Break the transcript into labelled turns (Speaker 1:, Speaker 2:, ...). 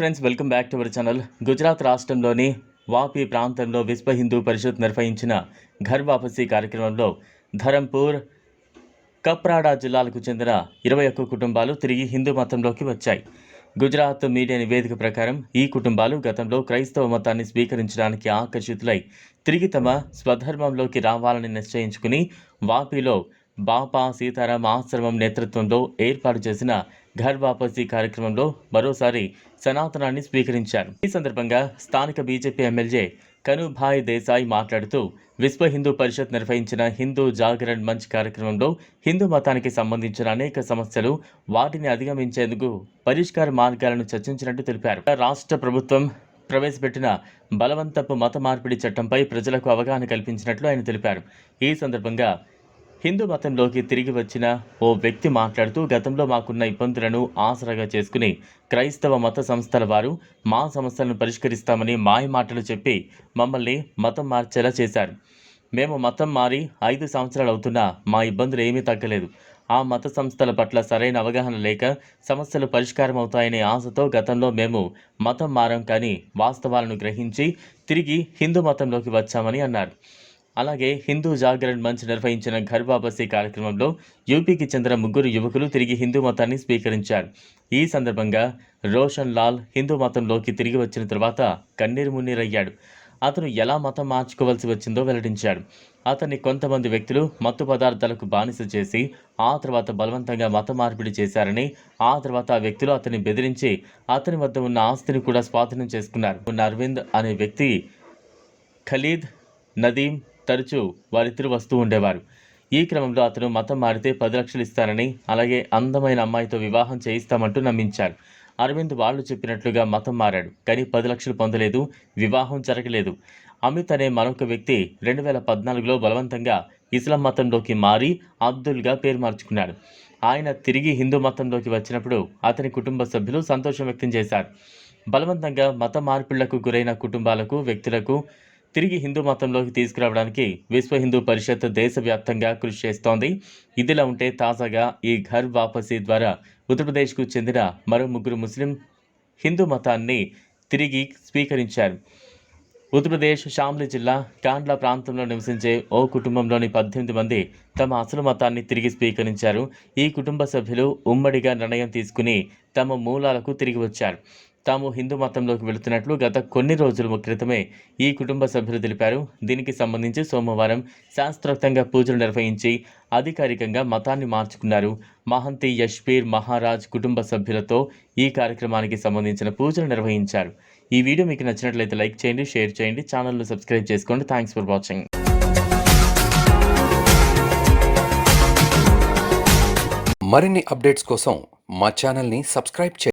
Speaker 1: Friends welcome back to our channel Gujarat రాష్ట్రంలోని వాపి ప్రాంతంలో విశ్వ హిందూ పరిషత్ నిర్వహించిన ఘర్ వాపసీ కార్యక్రమంలో ధరంపూర్ కప్రాడా జిల్లాలకు చెందిన ఇరవై ఒక్క కుటుంబాలు తిరిగి హిందూ మతంలోకి వచ్చాయి. గుజరాత్ మీడియా నివేదిక ప్రకారం ఈ కుటుంబాలు గతంలో క్రైస్తవ మతాన్ని స్వీకరించడానికి ఆకర్షితులై తిరిగి తమ స్వధర్మంలోకి రావాలని నిశ్చయించుకుని వాపిలో బాపా సీతారాం ఆశ్రమం నేతృత్వంలో ఏర్పాటు చేసిన ఘర్ వాపసీ కార్యక్రమంలో మరోసారి సనాతనాన్ని స్వీకరించారు. ఈ సందర్భంగా స్థానిక బీజేపీ ఎమ్మెల్యే కనుభాయ్ దేశాయ్ మాట్లాడుతూ విశ్వ హిందూ పరిషత్ నిర్వహించిన హిందూ జాగరణ్ మంచ్ కార్యక్రమంలో హిందూ మతానికి సంబంధించిన అనేక సమస్యలు వాటిని అధిగమించేందుకు పరిష్కార మార్గాలను చర్చించినట్టు తెలిపారు. రాష్ట్ర ప్రభుత్వం ప్రవేశపెట్టిన బలవంతపు మత మార్పిడి చట్టంపై ప్రజలకు అవగాహన కల్పించినట్లు ఆయన తెలిపారు. ఈ సందర్భంగా హిందూ మతంలోకి తిరిగి వచ్చిన ఓ వ్యక్తి మాట్లాడుతూ గతంలో మాకున్న ఇబ్బందులను ఆసరాగా చేసుకుని క్రైస్తవ మత సంస్థల వారు మా సమస్యలను పరిష్కరిస్తామని మాయ మాటలు చెప్పి మమ్మల్ని మతం మార్చేలా చేశారు. మేము మతం మారి ఐదు సంవత్సరాలు అవుతున్నా మా ఇబ్బందులు ఏమీ తగ్గలేదు. ఆ మత సంస్థల పట్ల సరైన అవగాహన లేక సమస్యలు పరిష్కారం అవుతాయనే ఆశతో గతంలో మేము మతం మారం కానీ వాస్తవాలను గ్రహించి తిరిగి హిందూ మతంలోకి వచ్చామని అన్నారు. అలాగే హిందూ జాగరణ్ మంచ్ నిర్వహించిన ఘర్ వాపసీ కార్యక్రమంలో యూపీకి చెందిన ముగ్గురు యువకులు తిరిగి హిందూ మతాన్ని స్వీకరించారు. ఈ సందర్భంగా రోషన్ లాల్ హిందూ మతంలోకి తిరిగి వచ్చిన తర్వాత కన్నీరు మున్నీరయ్యాడు. అతను ఎలా మతం మార్చుకోవాల్సి వచ్చిందో వెల్లడించాడు. అతన్ని కొంతమంది వ్యక్తులు మత్తు పదార్థాలకు బానిస చేసి ఆ తర్వాత బలవంతంగా మత మార్పిడి చేశారని ఆ తర్వాత ఆ వ్యక్తులు అతన్ని బెదిరించి అతని వద్ద ఉన్న ఆస్తిని కూడా స్వాధీనం చేసుకున్నారు. ఉన్న అరవింద్ అనే వ్యక్తి ఖలీద్ నదీం తరచూ వారిద్దరు వస్తూ ఉండేవారు. ఈ క్రమంలో అతను మతం మారితే పది లక్షలు ఇస్తానని అలాగే అందమైన అమ్మాయితో వివాహం చేయిస్తామంటూ నమ్మించారు. అరవింద్ వాళ్ళు చెప్పినట్లుగా మతం మారాడు కానీ పది లక్షలు పొందలేదు వివాహం జరగలేదు. అమిత్ అనే మరొక వ్యక్తి రెండు వేల పద్నాలుగులో బలవంతంగా ఇస్లాం మతంలోకి మారి అబ్దుల్గా పేరు మార్చుకున్నాడు. ఆయన తిరిగి హిందూ మతంలోకి వచ్చినప్పుడు అతని కుటుంబ సభ్యులు సంతోషం వ్యక్తం చేశారు. బలవంతంగా మత మార్పిళ్ళకు గురైన కుటుంబాలకు వ్యక్తులకు తిరిగి హిందూ మతంలోకి తీసుకురావడానికి విశ్వ హిందూ పరిషత్ దేశవ్యాప్తంగా కృషి చేస్తోంది. ఇదిలా ఉంటే తాజాగా ఈ ఘర్ వాపసీ ద్వారా ఉత్తరప్రదేశ్కు చెందిన మరో ముగ్గురు ముస్లిం హిందూ మతాన్ని తిరిగి స్వీకరించారు. ఉత్తరప్రదేశ్ షామ్లి జిల్లా కాండ్లా ప్రాంతంలో నివసించే ఓ కుటుంబంలోని పద్దెనిమిది మంది తమ అసలు మతాన్ని తిరిగి స్వీకరించారు. ఈ కుటుంబ సభ్యులు ఉమ్మడిగా నిర్ణయం తీసుకుని తమ మూలాలకు తిరిగి వచ్చారు. తాము హిందూ మతంలోకి వెళుతున్నట్లు గత కొన్ని రోజుల క్రితమే ఈ కుటుంబ సభ్యులు తెలిపారు. దీనికి సంబంధించి సోమవారం శాస్త్రోక్తంగా పూజలు నిర్వహించి అధికారికంగా మతాన్ని మార్చుకున్నారు. మహంతి యష్పీర్ మహారాజ్ కుటుంబ సభ్యులతో ఈ కార్యక్రమానికి సంబంధించిన పూజలు నిర్వహించారు. ఈ వీడియో మీకు నచ్చినట్లయితే లైక్ చేయండి షేర్ చేయండి ఛానల్ను సబ్స్క్రైబ్ చేసుకోండి. Thanks for watching.
Speaker 2: మరిన్ని అప్డేట్స్ కోసం మా ఛానల్ని సబ్స్క్రైబ్ చేయండి.